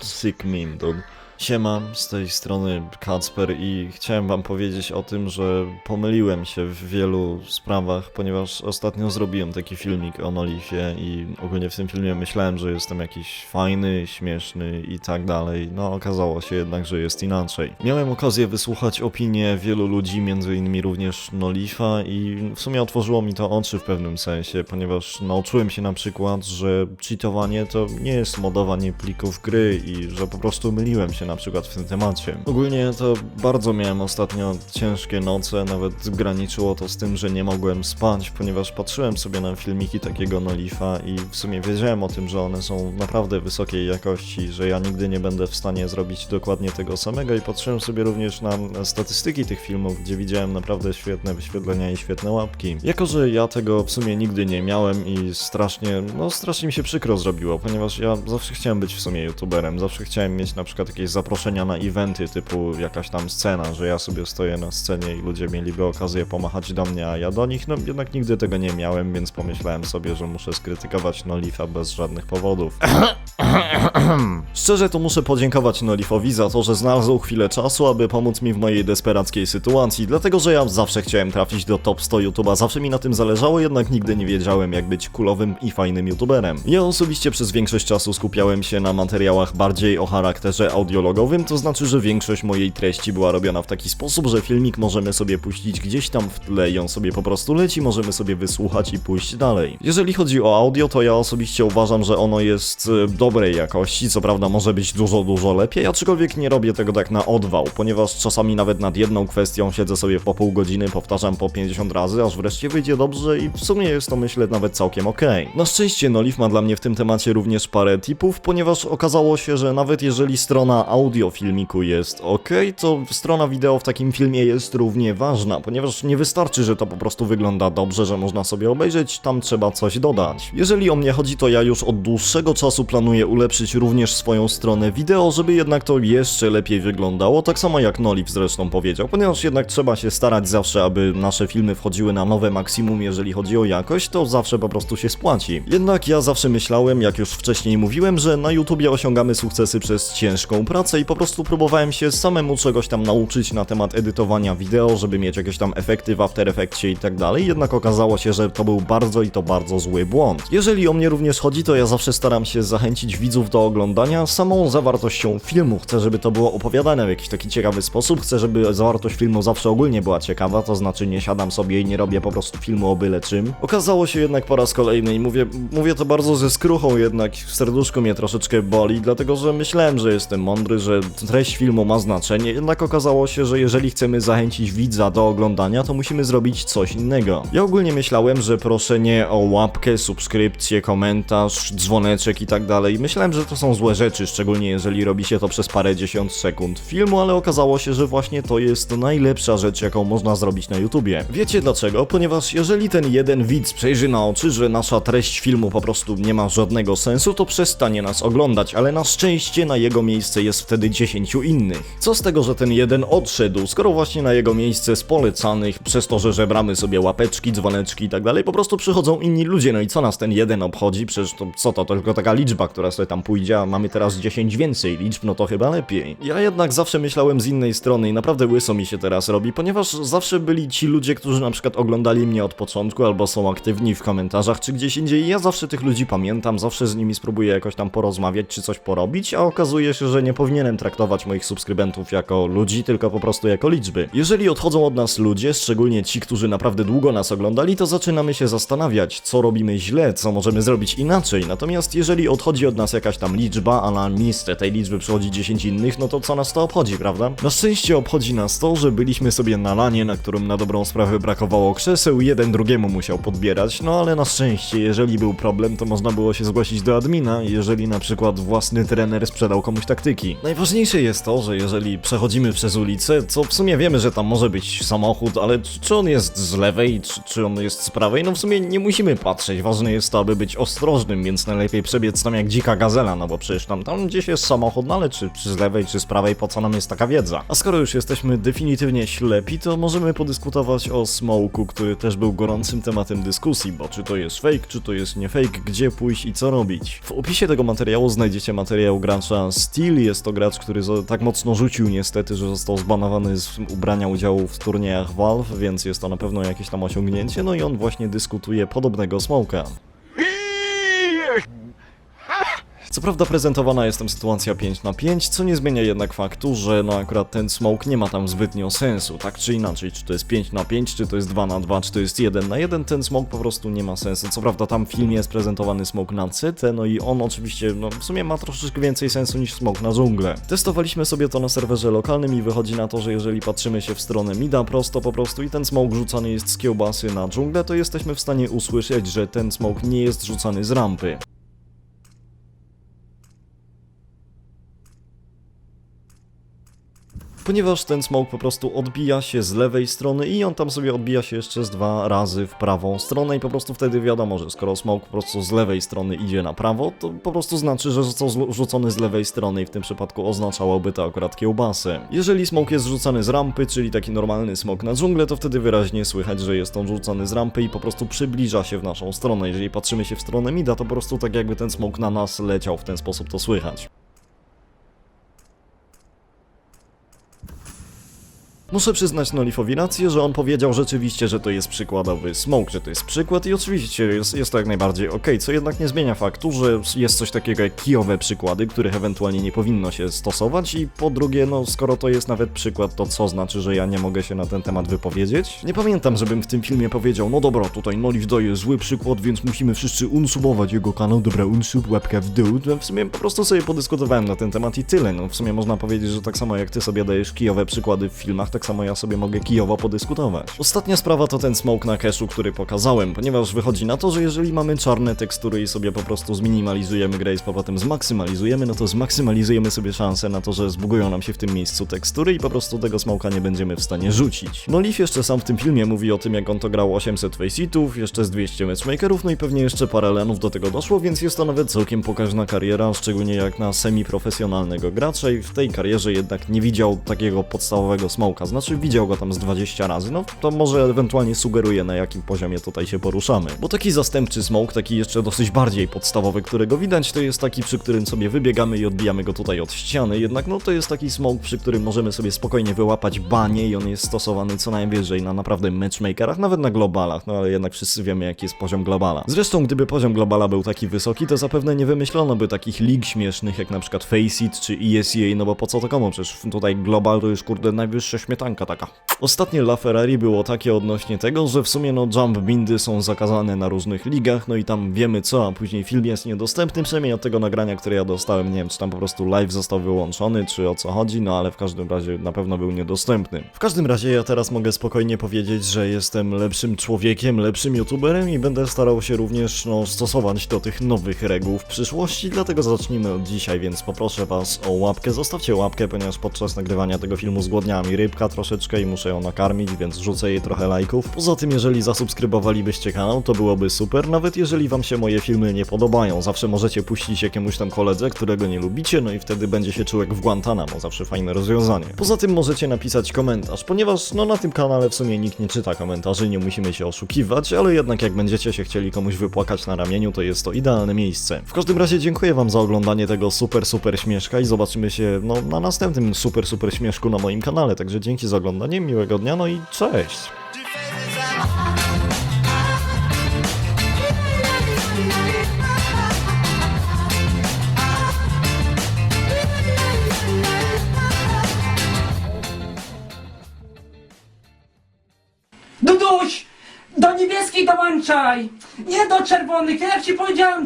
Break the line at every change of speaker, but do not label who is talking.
Sick dog. Siema, z tej strony Kacper i chciałem wam powiedzieć o tym, że pomyliłem się w wielu sprawach, ponieważ ostatnio zrobiłem taki filmik o Nolifie i ogólnie w tym filmie myślałem, że jestem jakiś fajny, śmieszny i tak dalej. No okazało się jednak, że jest inaczej. Miałem okazję wysłuchać opinie wielu ludzi, między innymi również Nolifa i w sumie otworzyło mi to oczy w pewnym sensie, ponieważ nauczyłem się na przykład, że cheatowanie to nie jest modowanie plików gry i że po prostu myliłem się na przykład w tym temacie. Ogólnie to bardzo miałem ostatnio ciężkie noce, nawet graniczyło to z tym, że nie mogłem spać, ponieważ patrzyłem sobie na filmiki takiego Nolifa i w sumie wiedziałem o tym, że one są naprawdę wysokiej jakości, że ja nigdy nie będę w stanie zrobić dokładnie tego samego i patrzyłem sobie również na statystyki tych filmów, gdzie widziałem naprawdę świetne wyświetlenia i świetne łapki. Jako, że ja tego w sumie nigdy nie miałem i strasznie, no strasznie mi się przykro zrobiło, ponieważ ja zawsze chciałem być w sumie youtuberem, zawsze chciałem mieć na przykład jakieś zaproszenia na eventy typu jakaś tam scena, że ja sobie stoję na scenie i ludzie mieliby okazję pomachać do mnie, a ja do nich, no jednak nigdy tego nie miałem, więc pomyślałem sobie, że muszę skrytykować Nolifa bez żadnych powodów. Szczerze to muszę podziękować Nolifowi za to, że znalazł chwilę czasu, aby pomóc mi w mojej desperackiej sytuacji, dlatego że ja zawsze chciałem trafić do top 100 YouTube'a, zawsze mi na tym zależało, jednak nigdy nie wiedziałem jak być kulowym i fajnym YouTuberem. Ja osobiście przez większość czasu skupiałem się na materiałach bardziej o charakterze audiologowym, to znaczy, że większość mojej treści była robiona w taki sposób, że filmik możemy sobie puścić gdzieś tam w tle i on sobie po prostu leci, możemy sobie wysłuchać i pójść dalej. Jeżeli chodzi o audio, to ja osobiście uważam, że ono jest e, dobrej jakości, co prawda może być dużo, dużo lepiej, aczkolwiek nie robię tego tak na odwał, ponieważ czasami nawet nad jedną kwestią siedzę sobie po pół godziny, powtarzam po 50 razy, aż wreszcie wyjdzie dobrze i w sumie jest to myślę nawet całkiem okej. Na szczęście Nolif ma dla mnie w tym temacie również parę tipów, ponieważ okazało się, że nawet jeżeli strona audio filmiku jest ok, to strona wideo w takim filmie jest równie ważna, ponieważ nie wystarczy, że to po prostu wygląda dobrze, że można sobie obejrzeć, tam trzeba coś dodać. Jeżeli o mnie chodzi, to ja już od dłuższego czasu planuję ulepszyć również swoją stronę wideo, żeby jednak to jeszcze lepiej wyglądało, tak samo jak Nolif zresztą powiedział, ponieważ jednak trzeba się starać zawsze, aby nasze filmy wchodziły na nowe maksimum, jeżeli chodzi o jakość, to zawsze po prostu się spłaci. Jednak ja zawsze myślałem, jak już wcześniej mówiłem, że na YouTubie osiągamy sukcesy przez ciężką pracę i po prostu próbowałem się samemu czegoś tam nauczyć na temat edytowania wideo, żeby mieć jakieś tam efekty w After Effectsie i tak dalej, jednak okazało się, że to był bardzo i to bardzo zły błąd. Jeżeli o mnie również chodzi, to ja zawsze staram się zachęcić widzów do oglądania samą zawartością filmu. Chcę, żeby to było opowiadane w jakiś taki ciekawy sposób, chcę, żeby zawartość filmu zawsze ogólnie była ciekawa, to znaczy nie siadam sobie i nie robię po prostu filmu o byle czym. Okazało się jednak po raz kolejny i mówię, mówię to bardzo ze skruchą jednak, w serduszku mnie troszeczkę boli, dlatego że myślałem, że jestem mądry, że treść filmu ma znaczenie, jednak okazało się, że jeżeli chcemy zachęcić widza do oglądania, to musimy zrobić coś innego. Ja ogólnie myślałem, że proszę nie o łapkę, subskrypcję, komentarz, dzwoneczek i tak dalej. Myślałem, że to są złe rzeczy, szczególnie jeżeli robi się to przez parę dziesiąt sekund filmu, ale okazało się, że właśnie to jest najlepsza rzecz, jaką można zrobić na YouTubie. Wiecie dlaczego? Ponieważ jeżeli ten jeden widz przejrzy na oczy, że nasza treść filmu po prostu nie ma żadnego sensu, to przestanie nas oglądać, ale na szczęście na jego miejsce jest wtedy 10 innych. Co z tego, że ten jeden odszedł, skoro właśnie na jego miejsce z polecanych, przez to, że żebramy sobie łapeczki, dzwoneczki i tak dalej, po prostu przychodzą inni ludzie, no i co nas ten jeden obchodzi? Przecież to co to, to tylko taka liczba, która sobie tam pójdzie, a mamy teraz 10 więcej liczb, no to chyba lepiej. Ja jednak zawsze myślałem z innej strony i naprawdę łyso mi się teraz robi, ponieważ zawsze byli ci ludzie, którzy na przykład oglądali mnie od początku albo są aktywni w komentarzach czy gdzieś indziej ja zawsze tych ludzi pamiętam, zawsze z nimi spróbuję jakoś tam porozmawiać czy coś porobić, a okazuje się, że nie powinienem traktować moich subskrybentów jako ludzi, tylko po prostu jako liczby. Jeżeli odchodzą od nas ludzie, szczególnie ci, którzy naprawdę długo nas oglądali, to zaczynamy się zastanawiać, co robimy źle, co możemy zrobić inaczej. Natomiast jeżeli odchodzi od nas jakaś tam liczba, a na miejsce tej liczby przychodzi 10 innych, no to co nas to obchodzi, prawda? Na szczęście obchodzi nas to, że byliśmy sobie na lanie, na którym na dobrą sprawę brakowało krzeseł, jeden drugiemu musiał podbierać, no ale na szczęście, jeżeli był problem, to można było się zgłosić do admina, jeżeli na przykład własny trener sprzedał komuś taktyki. Najważniejsze jest to, że jeżeli przechodzimy przez ulicę, co w sumie wiemy, że tam może być samochód, ale czy on jest z lewej, czy, czy on jest z prawej, no w sumie nie musimy patrzeć. Ważne jest to, aby być ostrożnym, więc najlepiej przebiec tam jak dzika gazela, no bo przecież tam, tam gdzieś jest samochód, no ale czy, czy z lewej, czy z prawej, po co nam jest taka wiedza? A skoro już jesteśmy definitywnie ślepi, to możemy podyskutować o Smoku, który też był gorącym tematem dyskusji, bo czy to jest fake, czy to jest nie fake, gdzie pójść i co robić. W opisie tego materiału znajdziecie materiał gracza Steel, jest to gracz, który tak mocno rzucił niestety, że został zbanowany z ubrania udziału w turniejach Valve, więc jest to na pewno jakieś tam osiągnięcie, no i on właśnie dyskutuje podobnego Smoka. Co prawda prezentowana jest tam sytuacja 5 na 5, co nie zmienia jednak faktu, że no akurat ten smoke nie ma tam zbytnio sensu, tak czy inaczej, czy to jest 5 na 5, czy to jest 2 na 2, czy to jest 1 na 1, ten smoke po prostu nie ma sensu. Co prawda tam w filmie jest prezentowany smoke na CT, no i on oczywiście, no w sumie ma troszeczkę więcej sensu niż smoke na dżunglę. Testowaliśmy sobie to na serwerze lokalnym i wychodzi na to, że jeżeli patrzymy się w stronę mida prosto po prostu i ten smoke rzucany jest z kiełbasy na dżunglę, to jesteśmy w stanie usłyszeć, że ten smoke nie jest rzucany z rampy. Ponieważ ten smoke po prostu odbija się z lewej strony i on tam sobie odbija się jeszcze z dwa razy w prawą stronę i po prostu wtedy wiadomo, że skoro smoke po prostu z lewej strony idzie na prawo, to po prostu znaczy, że został rzucony z lewej strony i w tym przypadku oznaczałoby to akurat kiełbasę. Jeżeli smoke jest rzucany z rampy, czyli taki normalny smoke na dżunglę, to wtedy wyraźnie słychać, że jest on rzucany z rampy i po prostu przybliża się w naszą stronę. Jeżeli patrzymy się w stronę mida, to po prostu tak jakby ten smoke na nas leciał, w ten sposób to słychać. Muszę przyznać Nolifowi rację, że on powiedział rzeczywiście, że to jest przykładowy smoke, że to jest przykład i oczywiście jest, jest to jak najbardziej okej, co jednak nie zmienia faktu, że jest coś takiego jak kijowe przykłady, których ewentualnie nie powinno się stosować i po drugie, no skoro to jest nawet przykład, to co znaczy, że ja nie mogę się na ten temat wypowiedzieć? Nie pamiętam, żebym w tym filmie powiedział, no dobra, tutaj Nolif daje zły przykład, więc musimy wszyscy unsubować jego kanał, dobra, unsub, łapkę w dół, no w sumie po prostu sobie podyskutowałem na ten temat i tyle, no. W sumie można powiedzieć, że tak samo jak ty sobie dajesz kijowe przykłady w filmach, tak samo ja sobie mogę kijowo podyskutować. Ostatnia sprawa to ten smoke na cache'u, który pokazałem, ponieważ wychodzi na to, że jeżeli mamy czarne tekstury i sobie po prostu zminimalizujemy grę i z powrotem zmaksymalizujemy, no to zmaksymalizujemy sobie szansę na to, że zbugują nam się w tym miejscu tekstury i po prostu tego smoka nie będziemy w stanie rzucić. No Leaf jeszcze sam w tym filmie mówi o tym, jak on to grał 800 faceitów, jeszcze z 200 matchmakerów, no i pewnie jeszcze parę lenów do tego doszło, więc jest to nawet całkiem pokaźna kariera, szczególnie jak na semi-profesjonalnego gracza i w tej karierze jednak nie widział takiego podstawowego smoka, znaczy widział go tam z 20 razy, no to może ewentualnie sugeruje na jakim poziomie tutaj się poruszamy. Bo taki zastępczy smoke, taki jeszcze dosyć bardziej podstawowy, którego widać, to jest taki, przy którym sobie wybiegamy i odbijamy go tutaj od ściany, jednak no to jest taki smoke, przy którym możemy sobie spokojnie wyłapać banie i on jest stosowany co najwyżej na naprawdę matchmakerach, nawet na globalach, no ale jednak wszyscy wiemy jaki jest poziom globala. Zresztą gdyby poziom globala był taki wysoki, to zapewne nie wymyślono by takich lig śmiesznych jak na przykład Faceit czy ESEA, no bo po co to komu? Przecież tutaj global to już kurde najwyższa śmietanka taka. Ostatnie La Ferrari było takie odnośnie tego, że w sumie no jump bindy są zakazane na różnych ligach, no i tam wiemy co, a później film jest niedostępny, przynajmniej od tego nagrania, które ja dostałem, nie wiem czy tam po prostu live został wyłączony, czy o co chodzi, no ale w każdym razie na pewno był niedostępny. W każdym razie ja teraz mogę spokojnie powiedzieć, że jestem lepszym człowiekiem, lepszym youtuberem i będę starał się również no, stosować do tych nowych reguł w przyszłości, dlatego zacznijmy od dzisiaj, więc poproszę was o łapkę, zostawcie łapkę, ponieważ podczas nagrywania tego filmu zgłodniała mi rybka troszeczkę i muszę ją nakarmić, więc rzucę jej trochę lajków. Poza tym, jeżeli zasubskrybowalibyście kanał, to byłoby super, nawet jeżeli wam się moje filmy nie podobają. Zawsze możecie puścić jakiemuś tam koledze, którego nie lubicie, no i wtedy będzie się czuł w Guantanamo, zawsze fajne rozwiązanie. Poza tym możecie napisać komentarz, ponieważ no na tym kanale w sumie nikt nie czyta komentarzy, nie musimy się oszukiwać, ale jednak jak będziecie się chcieli komuś wypłakać na ramieniu, to jest to idealne miejsce. W każdym razie dziękuję wam za oglądanie tego super, super śmieszka i zobaczymy się no na następnym super, super śmieszku na moim kanale, także dzięki za oglądanie, miłego dnia, no i cześć!
Duduś! Do niebieskich dołączaj! Nie do czerwonych, ja jak ci powiedziałem,